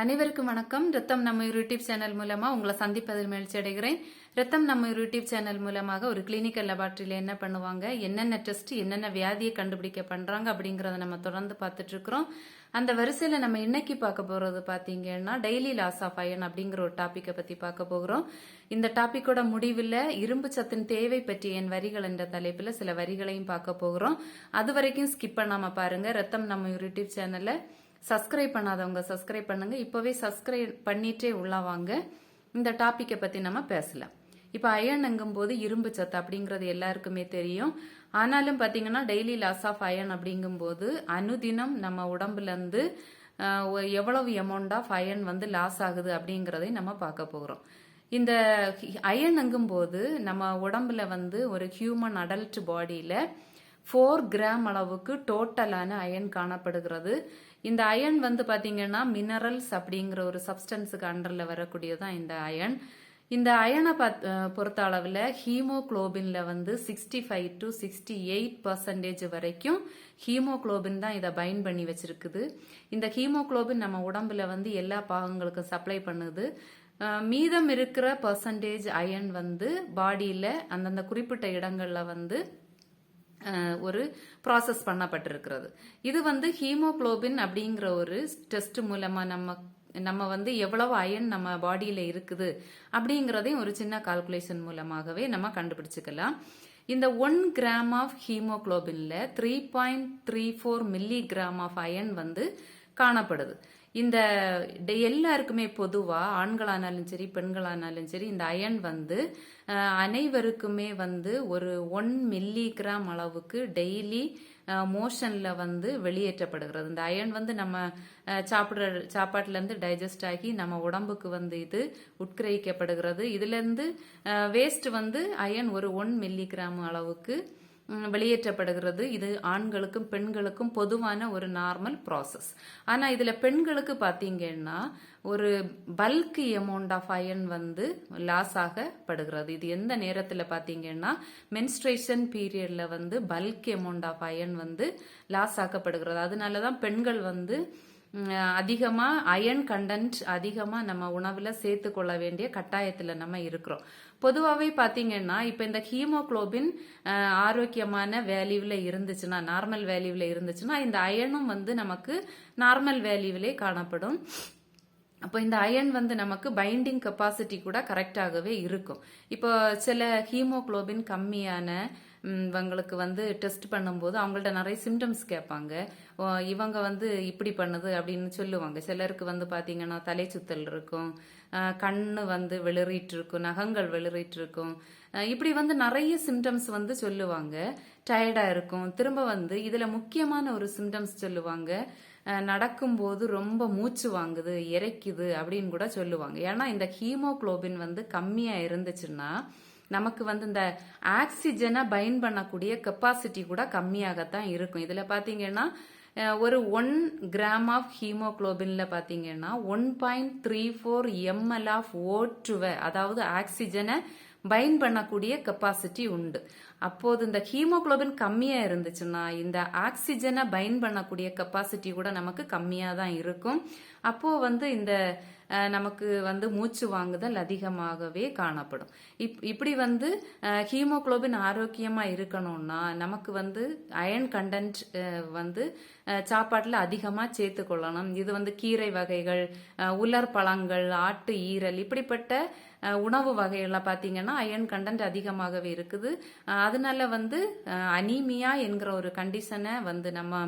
அனைவருக்கும் வணக்கம். ரத்தம் நம்ம யூடியூப் சேனல் மூலமா உங்களை சந்திப்பதில் மகிழ்ச்சி அடைகிறேன். ரத்தம் நம்ம யூடியூப் சேனல் மூலமாக ஒரு கிளினிக்கல் லெபார்ட்டரியில என்ன பண்ணுவாங்க என்னென்ன டெஸ்ட் என்னென்ன வியாதியை கண்டுபிடிக்க பண்றாங்க அப்படிங்கறத நம்ம தொடர்ந்து பார்த்துட்டு இருக்கிறோம். அந்த வரிசையில நம்ம இன்னைக்கு பார்க்க போறது பாத்தீங்கன்னா டெய்லி லாஸ் ஆஃப் அயன் அப்படிங்கிற ஒரு டாபிக்கை பத்தி பார்க்க போகிறோம். இந்த டாபிக்கோட முடிவில் இரும்பு சத்தின் தேவை பற்றிய என் வரிகள் என்ற தலைப்புல சில வரிகளையும் பார்க்க போகிறோம். அது வரைக்கும் ஸ்கிப் பண்ணாம பாருங்க. ரத்தம் நம்ம யூடியூப் சேனலில் சப்ஸ்கிரைப் பண்ணாதவங்க சப்ஸ்கிரைப் பண்ணுங்க. இப்போவே சப்ஸ்கிரைப் பண்ணிட்டே உள்ள வாங்க. இந்த டாப்பிக்கை பற்றி நம்ம பேசலாம். இப்போ அயனுங்கும் போது இரும்பு சத்து அப்படிங்கிறது எல்லாருக்குமே தெரியும். ஆனாலும் பார்த்தீங்கன்னா டெய்லி லாஸ் ஆஃப் அயன் அப்படிங்கும்போது அனுதினம் நம்ம உடம்புலேருந்து எவ்வளவு அமௌண்ட் ஆஃப் அயன் வந்து லாஸ் ஆகுது அப்படிங்கிறதை நம்ம பார்க்க போகிறோம் இந்த அயனுங்கும் போது நம்ம உடம்புல வந்து ஒரு ஹியூமன் அடல்ட் பாடியில் ஃபோர் கிராம் அளவுக்கு டோட்டலான அயன் காணப்படுகிறது. இந்த அயன் வந்து பார்த்தீங்கன்னா மினரல்ஸ் அப்படிங்கிற ஒரு சப்ஸ்டன்ஸுக்கு அண்டரில் வரக்கூடியதான் இந்த அயன் இந்த அயனை பத் பொறுத்த அளவில் ஹீமோக்ளோபின்ல வந்து sixty five to sixty eight percentage வரைக்கும் ஹீமோக்ளோபின் தான் இதை பைண்ட் பண்ணி வச்சிருக்குது. இந்த ஹீமோக்ளோபின் நம்ம உடம்புல வந்து எல்லா பாகங்களுக்கும் சப்ளை பண்ணுது. மீதம் இருக்கிற பர்சன்டேஜ் அயன் வந்து பாடியில் அந்தந்த குறிப்பிட்ட இடங்களில் வந்து ஒரு ப்ராசஸ் பண்ணப்பட்டிருக்கிறது. இது வந்து ஹீமோக்ளோபின் அப்படிங்கிற ஒரு டெஸ்ட் மூலமா நம்ம நம்ம வந்து எவ்வளவு அயன் நம்ம பாடியில இருக்குது அப்படிங்கறதையும் ஒரு சின்ன கால்குலேஷன் மூலமாகவே நம்ம கண்டுபிடிச்சுக்கலாம். இந்த one gram of ஹீமோக்ளோபின்ல three point three four milligram of iron வந்து காணப்படுது. இந்த எல்லாருக்குமே பொதுவா ஆண்களானாலும் சரி பெண்களானாலும் சரி இந்த அயன் வந்து அனைவருக்குமே வந்து ஒரு ஒன் மில்லி கிராம் அளவுக்கு டெய்லி மோஷன்ல வந்து வெளியேற்றப்படுகிறது. இந்த அயன் வந்து நம்ம சாப்பிடுற சாப்பாட்டுல இருந்து டைஜஸ்ட் ஆகி நம்ம உடம்புக்கு வந்து இது உட்கிரகிக்கப்படுகிறது. இதுல இருந்து வேஸ்ட் வந்து அயன் ஒரு ஒன் மில்லி கிராம் அளவுக்கு வெளியேற்றப்படுகிறது. இது ஆண்களுக்கும் பெண்களுக்கும் பொதுவான ஒரு நார்மல் ப்ராசஸ் ஆனால் இதில் பெண்களுக்கு பார்த்தீங்கன்னா ஒரு பல்க் அமௌண்ட் ஆஃப் அயன் வந்து லாஸ் ஆகப்படுகிறது. இது எந்த நேரத்தில் பார்த்தீங்கன்னா மென்ஸ்ட்ரேஷன் பீரியடில் வந்து பல்க் அமௌண்ட் ஆஃப் அயன் வந்து லாஸ் ஆக்கப்படுகிறது அதனாலதான் பெண்கள் வந்து அதிகமாக அயன் கண்டென்ட் அதிகமாக நம்ம உணவில் சேர்த்து கொள்ள வேண்டிய கட்டாயத்தில் நம்ம இருக்கிறோம். பொதுவாகவே பார்த்தீங்கன்னா இப்போ இந்த ஹீமோக்ளோபின் ஆரோக்கியமான வேல்யூவில் இருந்துச்சுன்னா நார்மல் வேல்யூவில் இருந்துச்சுன்னா இந்த அயனும் வந்து நமக்கு நார்மல் வேல்யூவிலே காணப்படும். அப்போ இந்த அயன் வந்து நமக்கு பைண்டிங் கெப்பாசிட்டி கூட கரெக்டாகவே இருக்கும். இப்போ சில ஹீமோக்ளோபின் கம்மியான இவங்களுக்கு வந்து டெஸ்ட் பண்ணும்போது அவங்கள்ட்ட நிறைய சிம்டம்ஸ் கேட்பாங்க. இவங்க வந்து இப்படி பண்ணுது அப்படின்னு சொல்லுவாங்க. சிலருக்கு வந்து பார்த்தீங்கன்னா தலை சுத்தல் இருக்கும் கண்ணு வந்து வெளிறிட்டு இருக்கும் நகங்கள் வெளிறிட்டு இருக்கும். இப்படி வந்து நிறைய சிம்டம்ஸ் வந்து சொல்லுவாங்க. டயர்டா இருக்கும். திரும்ப வந்து இதுல முக்கியமான ஒரு சிம்டம்ஸ் சொல்லுவாங்க. நடக்கும்போது ரொம்ப மூச்சு வாங்குது இறைக்குது அப்படின்னு கூட சொல்லுவாங்க. ஏன்னா இந்த ஹீமோக்ளோபின் வந்து கம்மியாக இருந்துச்சுன்னா நமக்கு வந்து இந்த ஆக்சிஜனை பைன் பண்ணக்கூடிய கெப்பாசிட்டி கூட கம்மியாகத்தான் இருக்கும். இதில் பார்த்தீங்கன்னா ஒரு ஒன் கிராம் ஆஃப் ஹீமோக்ளோபின்ல பார்த்தீங்கன்னா one point three four ML of ஓட்டுவ அதாவது ஆக்சிஜனை பைன் பண்ணக்கூடிய கெப்பாசிட்டி உண்டு. அப்போது இந்த ஹீமோக்ளோபின் கம்மியா இருந்துச்சுன்னா இந்த ஆக்சிஜனை பைன் பண்ணக்கூடிய கெப்பாசிட்டி கூட நமக்கு கம்மியா தான் இருக்கும். அப்போ வந்து இந்த நமக்கு வந்து மூச்சு வாங்குதல் அதிகமாகவே காணப்படும். இப் இப்படி வந்து ஹீமோக்ளோபின் ஆரோக்கியமா இருக்கணும்னா நமக்கு வந்து அயன் கண்டென்ட் வந்து சாப்பாட்டில் அதிகமாக சேர்த்து கொள்ளணும். இது வந்து கீரை வகைகள் உலர் பழங்கள் ஆட்டு ஈரல் இப்படிப்பட்ட உணவு வகைகள்ல பார்த்தீங்கன்னா அயன் கண்டென்ட் அதிகமாகவே இருக்குது. அதனால வந்து அனீமியா என்கிற ஒரு கண்டிஷனை வந்து நம்ம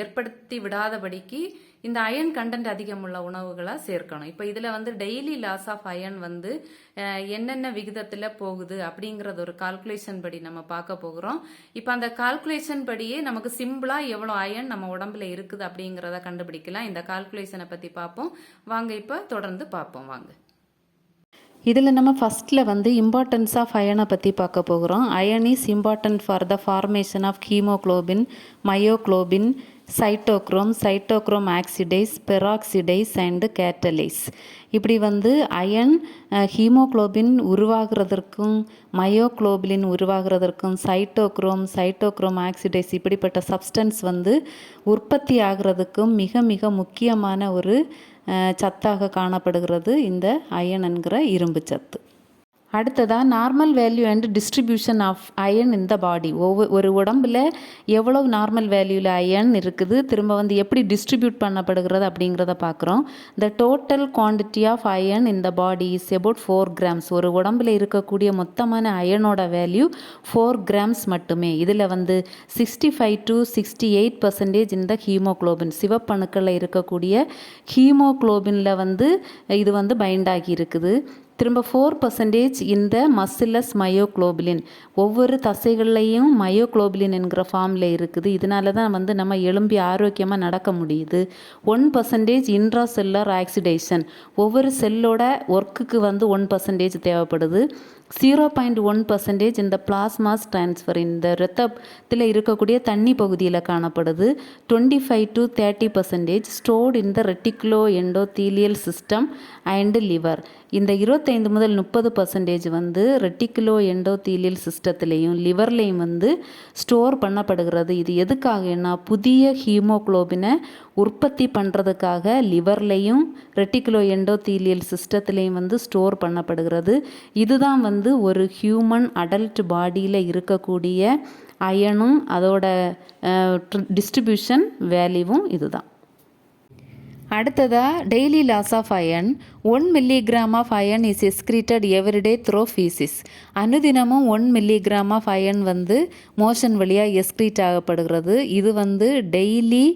ஏற்படுத்தி விடாதபடிக்கு இந்த அயன் கண்டென்ட் அதிகம் உள்ள உணவுகளை சேர்க்கணும். இப்போ இதில் வந்து டெய்லி லாஸ் ஆஃப் அயன் வந்து என்னென்ன விகிதத்தில் போகுது அப்படிங்கிறது ஒரு கால்குலேஷன் படி நம்ம பார்க்க போகிறோம். இப்போ அந்த கால்குலேஷன் படியே நமக்கு சிம்பிளாக எவ்வளோ அயன் நம்ம உடம்புல இருக்குது அப்படிங்கிறத கண்டுபிடிக்கலாம். இந்த கால்குலேஷனை பற்றி பார்ப்போம். வாங்க இப்போ தொடர்ந்து பார்ப்போம். வாங்க. இதில் நம்ம ஃபஸ்ட்டில் வந்து இம்பார்ட்டன்ஸ் ஆஃப் அயனை பற்றி பார்க்க போகிறோம். Iron is important for the formation of haemoglobin myoglobin cytochrome cytochrome oxidase peroxidase and catalase இப்படி வந்து அயன் ஹீமோகுளோபின் உருவாகிறதற்கும் மயோக்ளோபிலின் உருவாகிறதற்கும் சைட்டோக்ரோம் சைட்டோக்ரோம் ஆக்சிடைஸ் இப்படிப்பட்ட சப்ஸ்டன்ஸ் வந்து உற்பத்தி ஆகிறதுக்கும் மிக மிக முக்கியமான ஒரு சத்தாக காணப்படுகிறது இந்த அயன் என்கிற இரும்பு சத்து. அடுத்ததாக normal value and distribution of iron இந்த பாடி ஒவ்வொரு ஒரு உடம்புல எவ்வளவு நார்மல் வேல்யூவில் அயன் இருக்குது திரும்ப வந்து எப்படி டிஸ்ட்ரிபியூட் பண்ணப்படுகிறது அப்படிங்கிறத பார்க்குறோம். The total quantity of iron இந்த body is about four grams ஒரு உடம்புல இருக்கக்கூடிய மொத்தமான அயனோட வேல்யூ ஃபோர் கிராம்ஸ் மட்டுமே. இதில் வந்து sixty five to sixty eight percentage இந்த ஹீமோக்ளோபின் சிவப்பணுக்களில் இருக்கக்கூடிய ஹீமோக்ளோபினில் வந்து இது வந்து பைண்ட் ஆகி இருக்குது. திரும்ப ஃபோர் பர்சன்டேஜ் இந்த மசிலஸ் மயோக்ளோபிலின் ஒவ்வொரு தசைகள்லையும் மயோக்ளோபிலின் என்கிற ஃபார்மில் இருக்குது. இதனால தான் வந்து நம்ம எலும்பி ஆரோக்கியமாக நடக்க முடியுது. One percentage intracellular oxidation ஒவ்வொரு செல்லோட ஒர்க்குக்கு வந்து ஒன் பர்சன்டேஜ் தேவைப்படுது. ஜீரோ பாயிண்ட் ஒன் பர்சன்டேஜ் இந்த பிளாஸ்மாஸ் டிரான்ஸ்ஃபர் இந்த ரத்தத்தில் இருக்கக்கூடிய தண்ணி பகுதியில் காணப்படுது. Twenty five to thirty percentage stored இந்த reticulo endothelial system and liver இந்த இருபத்தைந்து முதல் முப்பது பர்சன்டேஜ் வந்து ரெட்டிகுலோ எண்டோதீலியல் சிஸ்டத்துலேயும் லிவர்லேயும் வந்து ஸ்டோர் பண்ணப்படுகிறது. இது எதுக்காகன்னா புதிய ஹீமோகுளோபினை உற்பத்தி பண்ணுறதுக்காக லிவர்லேயும் ரெட்டிகுலோ எண்டோதீலியல் சிஸ்டத்துலேயும் வந்து ஸ்டோர் பண்ணப்படுகிறது. இதுதான் வந்து வந்து ஒரு ஹியூமன் அடல்ட் பாடியில் இருக்கக்கூடிய அயனும் அதோட டிஸ்ட்ரிபியூஷன் வேல்யூவும் இதுதான். அடுத்ததாக daily loss of iron one milligram of iron is excreted everyday through faeces அனுதினமும் ஒன் மில்லிகிராம் ஆஃப் அயன் வந்து மோஷன் வழியாக எஸ்கிரீட் ஆகப்படுகிறது. இது வந்து டெய்லி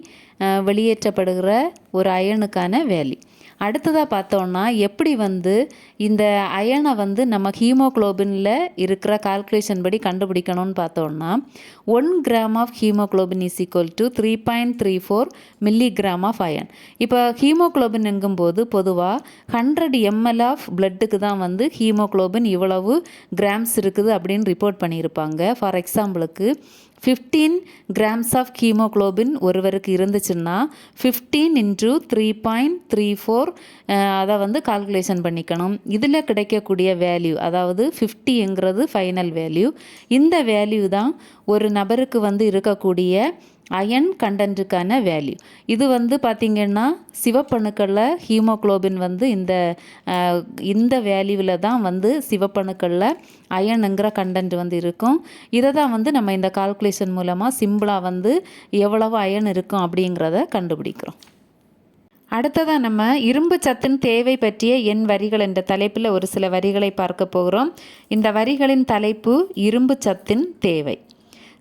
வெளியேற்றப்படுகிற ஒரு அயனுக்கான வேல்யூ அடுத்ததாக பார்த்தோன்னா எப்படி வந்து இந்த அயனை வந்து நம்ம ஹீமோக்ளோபினில் இருக்கிற கால்குலேஷன் படி கண்டுபிடிக்கணும்னு பார்த்தோன்னா one gram of haemoglobin is equal to three point three four milligram of iron இப்போ ஹீமோக்ளோபின் எங்கும்போது பொதுவாக ஹண்ட்ரட் எம்எல் ஆஃப் பிளட்டுக்கு தான் வந்து ஹீமோக்ளோபின் இவ்வளவு கிராம்ஸ் இருக்குது அப்படின்னு ரிப்போர்ட் பண்ணியிருப்பாங்க. ஃபார் எக்ஸாம்பிளுக்கு ஃபிஃப்டீன் கிராம்ஸ் ஆஃப் ஹீமோக்ளோபின் ஒருவருக்கு இருந்துச்சுன்னா fifteen into three point three four அதை வந்து கால்குலேஷன் பண்ணிக்கணும். இதில் கிடைக்கக்கூடிய வேல்யூ அதாவது ஃபிஃப்டிங்கிறது ஃபைனல் வேல்யூ இந்த வேல்யூ தான் ஒரு நபருக்கு வந்து இருக்கக்கூடிய அயன் கண்டென்ட்டுக்கான வேல்யூ இது வந்து பார்த்திங்கன்னா சிவப்பணுக்களில் ஹீமோக்ளோபின் வந்து இந்த இந்த வேல்யூவில் தான் வந்து சிவப்பணுக்களில் அயனுங்கிற கண்டென்ட் வந்து இருக்கும். இதை தான் வந்து நம்ம இந்த கால்குலேஷன் மூலமாக சிம்பிளாக வந்து எவ்வளவு அயன் இருக்கும் அப்படிங்கிறத கண்டுபிடிக்கிறோம். அடுத்ததாக நம்ம இரும்பு சத்தின் தேவை பற்றிய என் வரிகள் என்ற தலைப்பில் ஒரு சில வரிகளை பார்க்க போகிறோம். இந்த வரிகளின் தலைப்பு இரும்பு சத்தின் தேவை.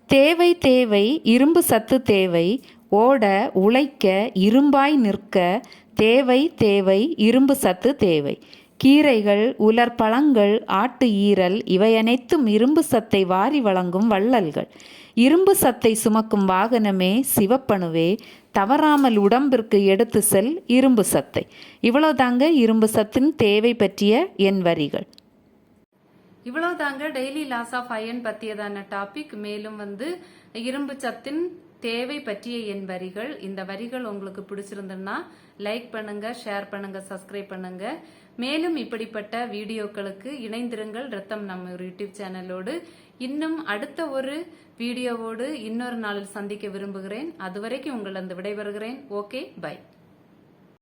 தேவை தேவை இரும்பு சத்து தேவை ஓட உழைக்க இரும்பாய் நிற்க தேவை தேவை இரும்பு சத்து தேவை. கீரைகள் உலர் பழங்கள் ஆட்டு ஈரல் இவை அனைத்தும் இரும்பு சத்தை வாரி வழங்கும் வள்ளல்கள். இரும்பு சத்தை சுமக்கும் வாகனமே சிவப்பணுவே தவறாமல் உடம்பிற்கு எடுத்து செல் இரும்பு சத்தை. இவ்வளவுதாங்க இரும்பு சத்தின் தேவை பற்றிய என் வரிகள். இவ்வளோ தாங்க டெய்லி லாஸ் ஆஃப் அயன் பற்றியதான டாபிக் மேலும் வந்து இரும்பு சத்தின் தேவை பற்றிய என் வரிகள். இந்த வரிகள் உங்களுக்கு பிடிச்சிருந்ததுன்னா லைக் பண்ணுங்க ஷேர் பண்ணுங்க சப்ஸ்கிரைப் பண்ணுங்க. மேலும் இப்படிப்பட்ட வீடியோக்களுக்கு இணைந்திருங்கள். ரத்தம் நம்ம யூடியூப் சேனலோடு இன்னும் அடுத்த ஒரு வீடியோவோடு இன்னொரு நாளில் சந்திக்க விரும்புகிறேன். அதுவரைக்கும் உங்களிடம் அந்த விடைபெறுகிறேன். Okay bye.